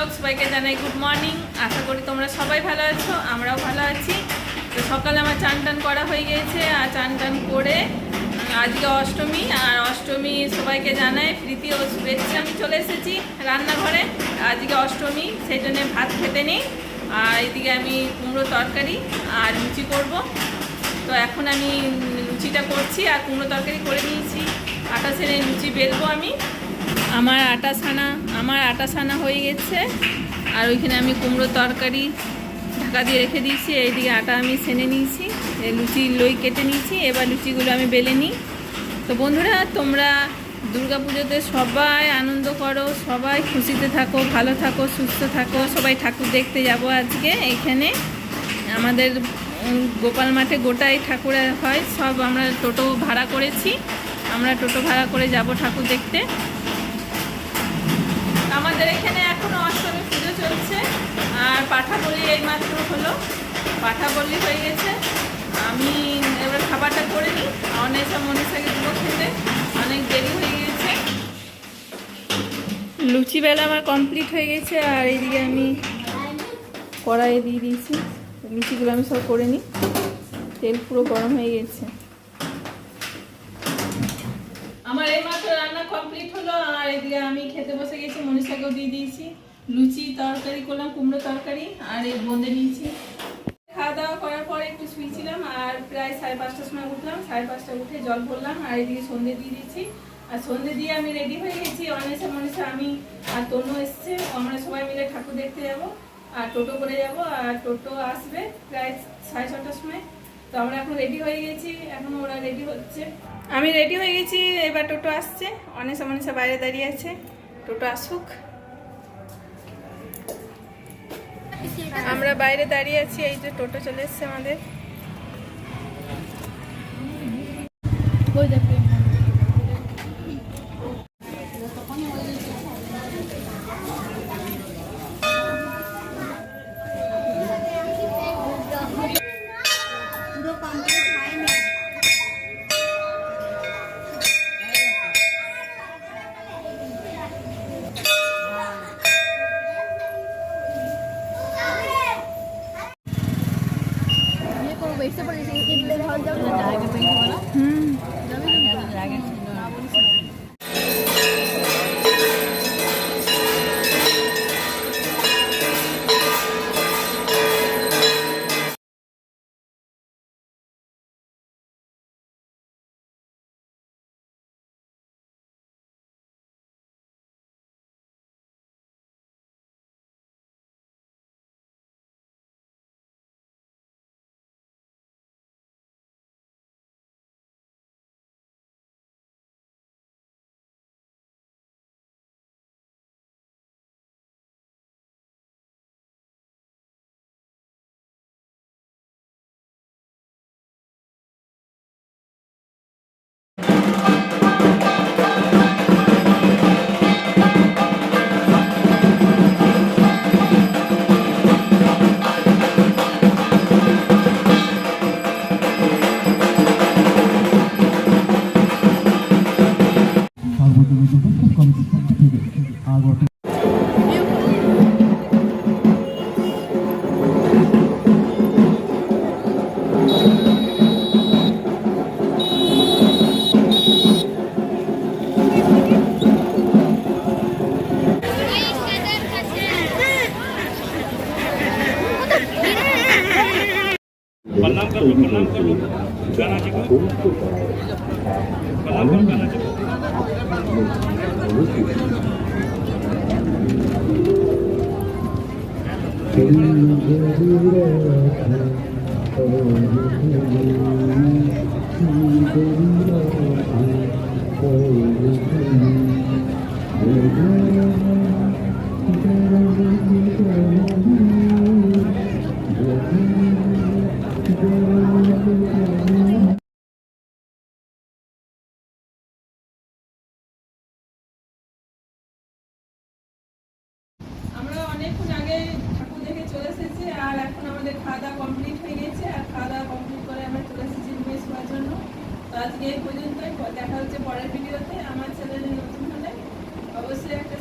Blog সবাইকে জানাই good morning আশা করি তোমরা সবাই ভালো আছো, আমরাও ভালো আছি। তো সকালে আমার চান টান করা হয়ে গিয়েছে আর চান টান করে আজকে অষ্টমী আর অষ্টমী সবাইকে জানাই প্রীতি ও শুভেচ্ছা। আমি চলে এসেছি রান্নাঘরে, আজকে অষ্টমী, সেই জন্যে ভাত খেতে নেই। আর এদিকে আমি কুমড়ো তরকারি আর লুচি করব। তো এখন আমি লুচিটা করছি আর কুমড়ো তরকারি করে নিয়েছি। আটা ছেড়ে লুচি বেলবো আমি। আমার আটা ছানা, আমার আটা ছানা হয়ে গেছে। আর ওইখানে আমি কুমড়ো তরকারি ঢাকা দিয়ে রেখে দিয়েছি। এইদিকে আটা আমি ছেনে নিয়েছি লুচি লই কেটে নিয়েছি। এবার লুচিগুলো আমি বেলে নিই। তো বন্ধুরা, তোমরা পুজোতে সবাই আনন্দ করো, সবাই খুশিতে থাকো, ভালো থাকো, সুস্থ থাকো। সবাই ঠাকুর দেখতে যাব আজকে এখানে। আমাদের গোপাল মাঠে গোটাই ঠাকুর হয়। সব আমরা টোটো ভাড়া করেছি। আমরা টোটো ভাড়া করে যাব ঠাকুর দেখতে। আমাদের এখানে এখনও অষ্টমী পুজো চলছে, আর পাঠা বলি এই মাত্র হলো। পাঠা বলি হয়ে গেছে। আমি এবার খাবারটা করে নিই। অনেসা মনীষাকে দেবো খেতে। অনেক দেরি হয়ে গেছে। লুচি বেলা আমার কমপ্লিট হয়ে গেছে, আর এইদিকে আমি কড়াইয়ে দিয়ে দিয়েছি। লুচিগুলো আমি সব করে নিই। তেল পুরো গরম হয়ে গেছে। আমার এই মাত্র রান্না কমপ্লিট হলো, আর এদিকে আমি খেতে বসে গেছি, মনীষাকেও দিয়ে দিয়েছি। লুচি তরকারি করলাম, কুমড়ো তরকারি, আর এই বোঁদে নিয়েছি। খাওয়া দাওয়া করার পরে একটু শুয়েছিলাম, আর প্রায় সাড়ে পাঁচটার সময় উঠলাম, সাড়ে পাঁচটা উঠে জল ভরলাম, আর এদিকে সন্ধে দিয়ে দিয়েছি। আর সন্ধে দিয়ে আমি রেডি হয়ে গেছি অনেসা মনীষা, আমি আর তনু এসছে, আমরা সবাই মিলে ঠাকুর দেখতে যাব, আর টোটো করে যাব, আর টোটো আসবে প্রায় সাড়ে ছটার সময়। তো আমরা এখন রেডি হয়ে গেছি এখন ওরা রেডি হচ্ছে। আমি রেডি হয়ে গেছি এবার টোটো আসছে। অনেসা মনীষা বাইরে দাঁড়িয়ে আছে। টোটো আসুক। আমরা বাইরে দাঁড়িয়ে আছি এই যে টোটো চলে এসছে আমাদের। đứa con cái thái này Ini kalau bisa berisi ini dan hal jauh ada yang pengen प्रणाम कर लो प्रणाम कर लो गाना जी को प्रणाम करो गाना जी को আমরা অনেকক্ষণ আগে ঠাকুর দেখে চলে এসেছি আর এখন আমাদের খাওয়া দাওয়া কমপ্লিট হয়ে গেছে আর খাওয়া দাওয়া কমপ্লিট করে আমরা চলে এসেছি রুমে শোয়ার জন্য। তো আজকে এই পর্যন্তই। দেখা হচ্ছে পরের ভিডিওতে আমার চ্যানেলে নতুন হলে অবশ্যই একটা